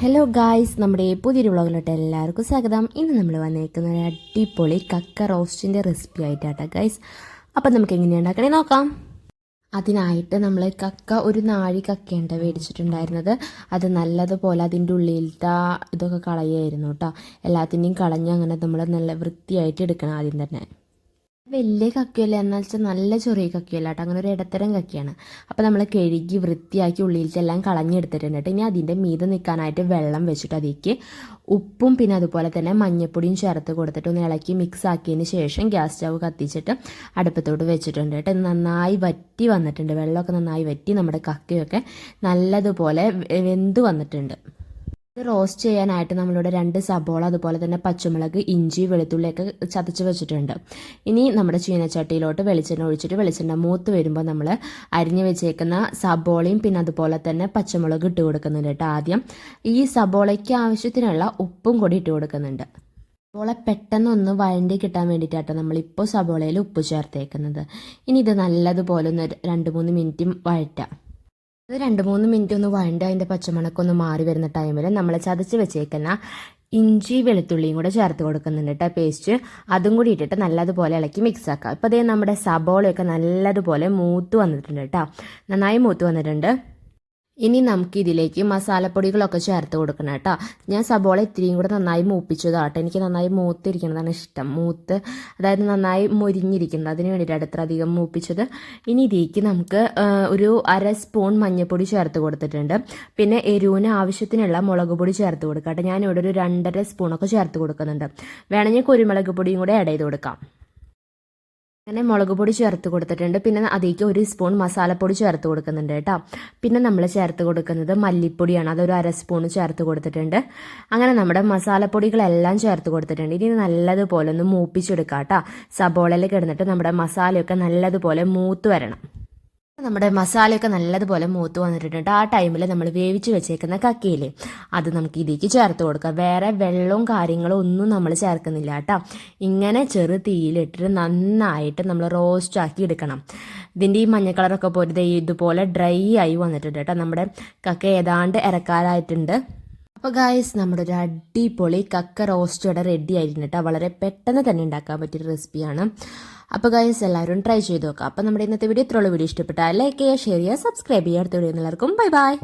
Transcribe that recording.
Hello guys നമ്മുടെ പുതിയൊരു വ്ളോഗിലോട്ട് എല്ലാവർക്കും സ്വാഗതം. ഇന്ന് നമ്മൾ വന്നേക്കുന്ന ഒരു അടിപൊളി കക്ക റോസ്റ്റിന്റെ റെസിപ്പി ആയിട്ടാട്ടോ ഗൈസ് അപ്പം നമുക്ക് എങ്ങനെയാണ് ഉണ്ടാക്കണേ നോക്കാം. അതിനായിട്ട് നമ്മൾ കക്ക ഒരു നാഴി കക്കയുണ്ട് മേടിച്ചിട്ടുണ്ടായിരുന്നത്. അത് നല്ലതുപോലെ അതിന്റെ ഉള്ളിലത്തെ ഇതൊക്കെ കളയായിരുന്നു കേട്ടോ. എല്ലാത്തിന്റെയും കളഞ്ഞ് അങ്ങനെ നമ്മൾ നല്ല വൃത്തിയായിട്ട് എടുക്കണം ആദ്യം തന്നെ. വലിയ കക്കിയല്ല. എന്നാൽ വെച്ചാൽ നല്ല ചെറിയ കക്കിയല്ല കേട്ടോ അങ്ങനെ ഒരു ഇടത്തരം കക്കിയാണ്. അപ്പോൾ നമ്മൾ കഴുകി വൃത്തിയാക്കി ഉള്ളിലേക്കെല്ലാം കളഞ്ഞെടുത്തിട്ടുണ്ട് ഇനി അതിന്റെ മീതെ നിൽക്കാനായിട്ട് വെള്ളം വെച്ചിട്ട് അതിലേക്ക് ഉപ്പും പിന്നെ അതുപോലെ തന്നെ മഞ്ഞപ്പൊടിയും ചേർത്ത് കൊടുത്തിട്ട് ഒന്ന് ഇളക്കി മിക്സ് ആക്കിയതിന് ശേഷം ഗ്യാസ് സ്റ്റവ് കത്തിച്ചിട്ട് അടുപ്പത്തോട്ട് വെച്ചിട്ടുണ്ട് കേട്ടോ നന്നായി വറ്റി വന്നിട്ടുണ്ട്. വെള്ളമൊക്കെ നന്നായി വറ്റി നമ്മുടെ കക്കയൊക്കെ. നല്ലതുപോലെ വെന്ത് വന്നിട്ടുണ്ട്. ഇത് റോസ്റ്റ് ചെയ്യാനായിട്ട് നമ്മളിവിടെ രണ്ട് സബോള അതുപോലെ തന്നെ പച്ചമുളക് ഇഞ്ചി വെളുത്തുള്ളിയൊക്കെ ചതച്ച് വെച്ചിട്ടുണ്ട്. ഇനി നമ്മുടെ ചീനച്ചട്ടിയിലോട്ട് വെളിച്ചെണ്ണ ഒഴിച്ചിട്ട് വെളിച്ചെണ്ണ മൂത്ത് വരുമ്പോൾ നമ്മൾ അരിഞ്ഞു വെച്ചേക്കുന്ന സബോളയും പിന്നെ അതുപോലെ തന്നെ പച്ചമുളക് ഇട്ട് കൊടുക്കുന്നുണ്ട് കേട്ടോ ആദ്യം. ഈ സബോളയ്ക്ക് ആവശ്യത്തിനുള്ള ഉപ്പും കൂടി ഇട്ട് കൊടുക്കുന്നുണ്ട്. സബോള പെട്ടെന്ന് ഒന്ന് വഴണ്ടി കിട്ടാൻ വേണ്ടിയിട്ടാട്ടോ നമ്മളിപ്പോൾ സബോളയിൽ ഉപ്പ് ചേർത്തേക്കുന്നത്. ഇനി ഇത് നല്ലതുപോലെ ഒന്ന് രണ്ട് മൂന്ന് മിനിറ്റും വഴറ്റാം. അത് രണ്ട് മൂന്ന് മിനിറ്റ് ഒന്ന് വഴണ്ട് അതിന്റെ പച്ചമണക്കം ഒന്ന് മാറി വരുന്ന ടൈമിൽ നമ്മൾ ചതച്ച് വെച്ചേക്കുന്ന ഇഞ്ചി വെളുത്തുള്ളിയും കൂടെ ചേർത്ത് കൊടുക്കുന്നുണ്ട് കേട്ടോ പേസ്റ്റ് അതും കൂടി ഇട്ടിട്ട് നല്ലതുപോലെ ഇളക്കി മിക്സ് ആക്കാം. ഇപ്പോൾ അതേ നമ്മുടെ സബോളയൊക്കെ നല്ലതുപോലെ മൂത്ത് വന്നിട്ടുണ്ട് കേട്ടോ നന്നായി മൂത്ത് വന്നിട്ടുണ്ട്. ഇനി നമുക്ക് ഇതിലേക്ക് മസാലപ്പൊടികളൊക്കെ ചേർത്ത് കൊടുക്കണം കേട്ടോ. ഞാൻ സബോള ഇത്തിരിയും കൂടെ നന്നായി മൂപ്പിച്ചതാട്ടോ എനിക്ക് നന്നായി മൂത്തിരിക്കുന്നതാണ് ഇഷ്ടം. മൂത്ത് അതായത് നന്നായി മുരിഞ്ഞിരിക്കുന്നത് അതിന് വേണ്ടിയിട്ടാണ് ഇത്ര അധികം മൂപ്പിച്ചത്. ഇനി ഇതിലേക്ക് നമുക്ക് ഒരു അര സ്പൂൺ മഞ്ഞൾപ്പൊടി ചേർത്ത് കൊടുത്തിട്ടുണ്ട്. പിന്നെ എരിവിന് ആവശ്യത്തിനുള്ള മുളക് പൊടി ചേർത്ത് കൊടുക്കാം കേട്ടോ. ഞാനിവിടെ ഒരു രണ്ടര സ്പൂണൊക്കെ ചേർത്ത് കൊടുക്കുന്നുണ്ട്. വേണമെങ്കിൽ കുരുമുളക് പൊടിയും കൂടെ ആഡ് ചെയ്ത് കൊടുക്കാം. അങ്ങനെ മുളക് പൊടി ചേർത്ത് കൊടുത്തിട്ടുണ്ട്. പിന്നെ അതിലേക്ക് ഒരു സ്പൂൺ മസാലപ്പൊടി ചേർത്ത് കൊടുക്കുന്നുണ്ട് കേട്ടോ. പിന്നെ നമ്മൾ ചേർത്ത് കൊടുക്കുന്നത് മല്ലിപ്പൊടിയാണ്. അതൊരു അര സ്പൂൺ ചേർത്ത് കൊടുത്തിട്ടുണ്ട്. അങ്ങനെ നമ്മുടെ മസാലപ്പൊടികളെല്ലാം ചേർത്ത് കൊടുത്തിട്ടുണ്ട്. ഇനി നല്ലതുപോലെ ഒന്ന് മൂപ്പിച്ചെടുക്കാം കേട്ടോ. സബോളയിൽ കിടന്നിട്ട് നമ്മുടെ മസാലയൊക്കെ നല്ലതുപോലെ മൂത്ത് വരണം. നമ്മുടെ മസാലയൊക്കെ നല്ലതുപോലെ മൂത്ത് വന്നിട്ടുണ്ട് ആ ടൈമിൽ നമ്മൾ വേവിച്ച് വെച്ചേക്കുന്ന കക്കയില്ലേ അത് നമുക്ക് ഇതിലേക്ക് ചേർത്ത് കൊടുക്കാം. വേറെ വെള്ളവും കാര്യങ്ങളും ഒന്നും നമ്മൾ ചേർക്കുന്നില്ല കേട്ടോ ഇങ്ങനെ ചെറു തീയിലിട്ടിട്ട് നന്നായിട്ട് നമ്മൾ റോസ്റ്റ് ആക്കി എടുക്കണം. ഇതിന്റെ ഈ മഞ്ഞ കളറൊക്കെ ദേ ഇതുപോലെ ഡ്രൈ ആയി വന്നിട്ടുണ്ട് കേട്ടോ നമ്മുടെ കക്ക ഏതാണ്ട് ഇറക്കാറായിട്ടുണ്ട്. അപ്പോൾ ഗായ്സ് നമ്മുടെ ഒരു അടിപൊളി കക്ക റോസ്റ്റ് ഇവിടെ റെഡി ആയിട്ടുണ്ട് കേട്ടോ വളരെ പെട്ടെന്ന് തന്നെ ഉണ്ടാക്കാൻ പറ്റിയൊരു റെസിപ്പിയാണ്. അപ്പോൾ ഗൈസ് എല്ലാവരും ട്രൈ ചെയ്ത് നോക്കുക അപ്പോൾ നമ്മുടെ ഇന്നത്തെ വീഡിയോ ഇത്രയുള്ള വീഡിയോ ഇഷ്ടപ്പെട്ടാൽ ലൈക്ക് ചെയ്യുക ഷെയർ ചെയ്യുക സബ്സ്ക്രൈബ് ചെയ്യുക. അടുത്ത വീഡിയോ എല്ലാവർക്കും ബൈ ബൈ